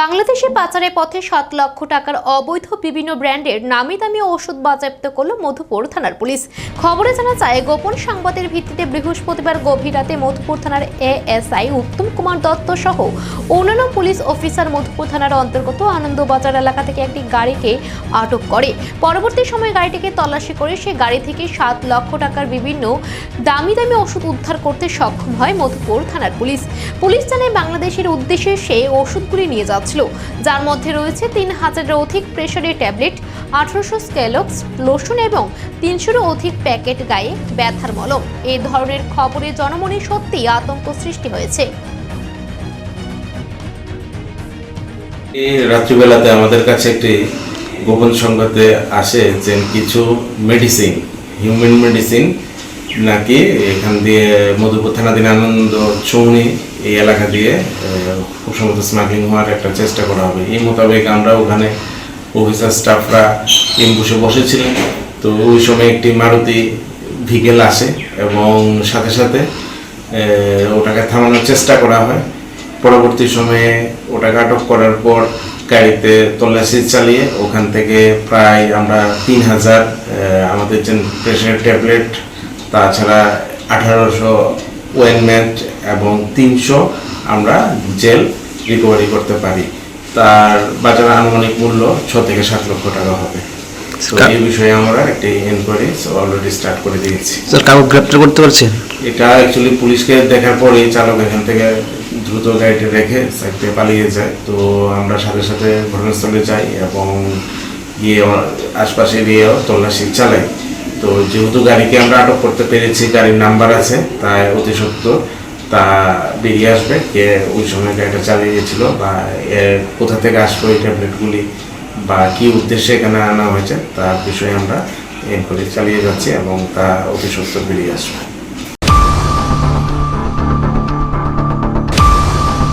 বাংলাদেশে পাচারের পথে সাত লক্ষ টাকার অবৈধ বিভিন্ন ব্র্যান্ডের নামি দামি ওষুধ বাজেয়াপ্ত করল মধুপুর থানার পুলিশ। খবরে জানা যায়, গোপন সংবাদের ভিত্তিতে বৃহস্পতিবার গভীর রাতে মধুপুর থানার এএসআই উত্তম কুমার দত্ত সহ অন্যান্য পুলিশ অফিসার মধুপুর থানার অন্তর্গত আনন্দবাজার এলাকা থেকে একটি গাড়িকে আটক করে। পরবর্তী সময়ে গাড়িটিকে তল্লাশি করে সে গাড়ি থেকে সাত লক্ষ টাকার বিভিন্ন দামি দামি ওষুধ উদ্ধার করতে সক্ষম হয় মধুপুর থানার পুলিশ। পুলিশ জানায়, বাংলাদেশের উদ্দেশ্যে সে ওষুধগুলি নিয়ে যাচ্ছিল। যার মধ্যে রয়েছে তিন হাজারের অধিক প্রেশারের ট্যাবলেট, আঠারোশো স্ক্যালক্স লোশন এবং তিনশোরও অধিক প্যাকেট গায়ে ব্যথার মলম। এই ধরনের খবরে জনমনে সত্যিই আতঙ্ক সৃষ্টি হয়েছে। এই রাত্রিবেলাতে আমাদের কাছে একটি গোপন সংবাদে আসে যে কিছু মেডিসিন হিউম্যান মেডিসিন নাকি এখান দিয়ে মধুপুর থানাধীন আনন্দ চৌনি এই এলাকা দিয়ে খুব স্মাগলিং হওয়ার একটা চেষ্টা করা হবে। এই মোতাবেক আমরা ওখানে অফিসার স্টাফরা এমবুসে বসেছিলেন তো ওই সময় একটি মারুতি ভিকেল আসে এবং সাথে সাথে ওটাকে থামানোর চেষ্টা করা হয়। পরবর্তী সময়ে ওটাকে আটক করার পর গাড়িতে তল্লাশি চালিয়ে ওখান থেকে প্রায় আমরা তিন হাজার আমাদের যে প্রেশার ট্যাবলেট তাছাড়া আঠারোশো ওয়েনমেন্ট এবং তিনশো আমরা জেল রিকভারি করতে পারি। তার বাজার আনুমানিক মূল্য ছ থেকে সাত লক্ষ টাকা হবে। এই বিষয়ে আমরা একটি এনকোয়ারি অলরেডি স্টার্ট করে দিয়েছি। স্যার কাউকে গ্রেপ্তার করতে পারছেন এটা অ্যাকচুয়ালি পুলিশকে দেখার পরেই চালক এখান থেকে দ্রুত গাড়িটি রেখে সাইডে পালিয়ে যায়। তো আমরা সাথে সাথে ঘটনাস্থলে যাই এবং গিয়ে আশপাশে গিয়েও তল্লাশি চালাই। তো যেহেতু গাড়িকে আমরা আটক করতে পেরেছি, গাড়ির নাম্বার আছে, তাই অতি সত্য তা বেরিয়ে আসবে। কে ওই সময় গাড়িটা চালিয়ে গেছিল বা এর কোথা থেকে আসবে ওই ট্যাবলেটগুলি বা কি উদ্দেশ্যে এখানে আনা হয়েছে, তার বিষয়ে আমরা এরপরে চালিয়ে যাচ্ছি এবং তা অতি সত্য বেরিয়ে আসবে।